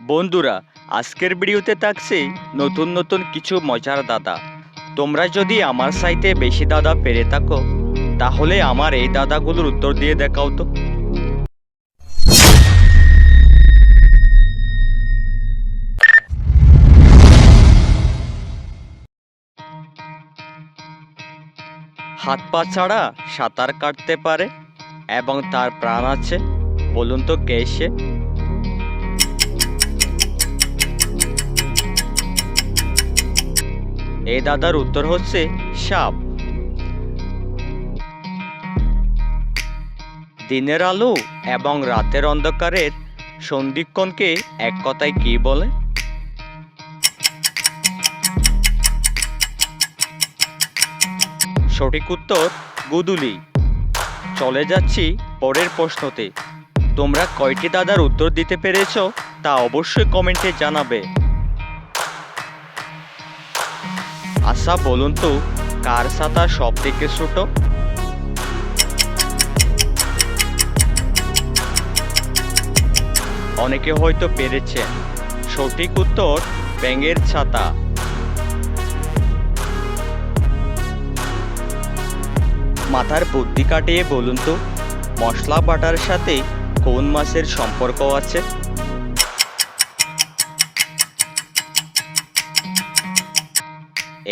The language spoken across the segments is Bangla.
বন্ধুরা, আজকের ভিডিওতে থাকছে নতুন নতুন কিছু মজার দাদা। তোমরা যদি আমার সাইতে বেশি দাদা পেরে থাকো, তাহলে আমার এই দাদাগুলোর উত্তর দিয়ে দেখাও তো। হাত পা ছাড়া সাঁতার কাটতে পারে এবং তার প্রাণ আছে, বলুন তো কে সে? এই দাদার উত্তর হচ্ছে সাপ। দিনের আলো এবং রাতের অন্ধকারের সন্ধিক্ষণকে এক কথায় কি বলে? সঠিক উত্তর, গুদুলি। চলে যাচ্ছি পরের প্রশ্নতে। তোমরা কয়টি দাদার উত্তর দিতে পেরেছ তা অবশ্যই কমেন্টে জানাবে। আচ্ছা বলুন তো, কার সাঁতার সব থেকে ছোট? অনেকে হয়তো পেরেছেন। সঠিক উত্তর, ব্যাঙের ছাতা। মাথার বুদ্ধি কাটিয়ে বলুন তো, মশলা বাটার সাথে কোন মাছের সম্পর্ক আছে?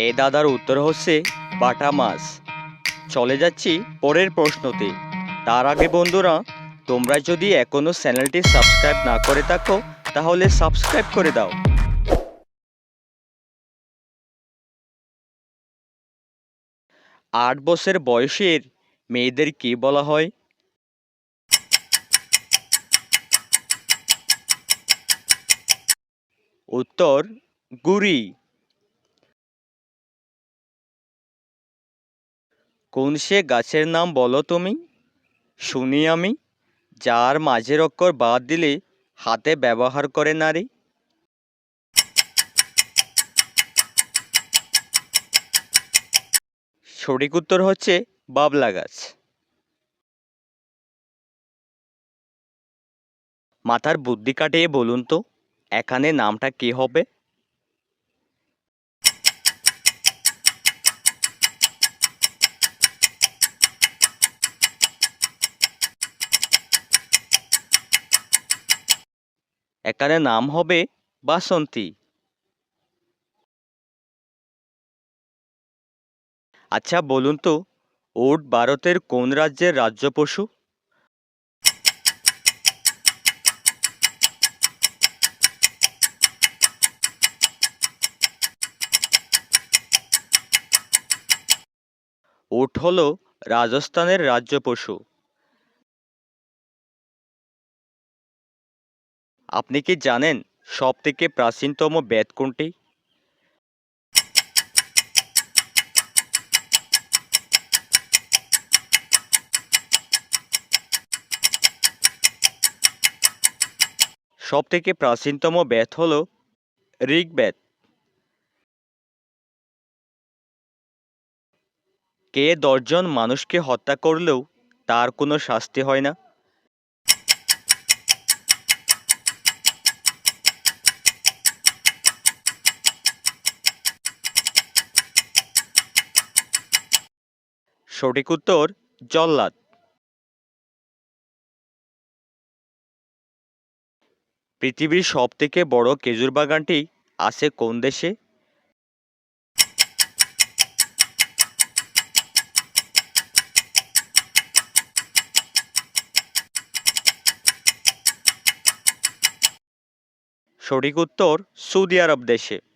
এই দাদার উত্তর হচ্ছে বাটা মাছ। চলে যাচ্ছি পরের প্রশ্নতে। তার আগে বন্ধুরা, তোমরা যদি এখনও চ্যানেলটি সাবস্ক্রাইব না করে থাকো, তাহলে সাবস্ক্রাইব করে দাও। আট বছর বয়সের মেয়েদের কি বলা হয়? উত্তর গুরি কোন সে গাছের নাম বলো তুমি? শুনি আমি, যার মাঝের অক্ষর বাদ দিলে হাতে ব্যবহার করে নারী। সঠিক উত্তর হচ্ছে বাবলা গাছ। মাথার বুদ্ধি কাটিয়ে বলুন তো, এখানে নামটা কি হবে? এখানে নাম হবে বাসন্তী। আচ্ছা বলুন তো ওট ভারতের কোন রাজ্যের রাজ্য পশু? ওট হলো রাজস্থানের রাজ্য পশু। আপনি কি জানেন সব থেকে প্রাচীনতম বেদ কোনটি? সব থেকে প্রাচীনতম বেদ হল ঋগ্বেদ। কে দশজন মানুষকে হত্যা করলেও তার কোনো শাস্তি হয় না। সঠিক উত্তর, জল্লাদ। পৃথিবীর সব থেকে বড় খেজুর বাগানটি আছে কোন দেশে? সঠিক উত্তর, সৌদি আরব দেশে।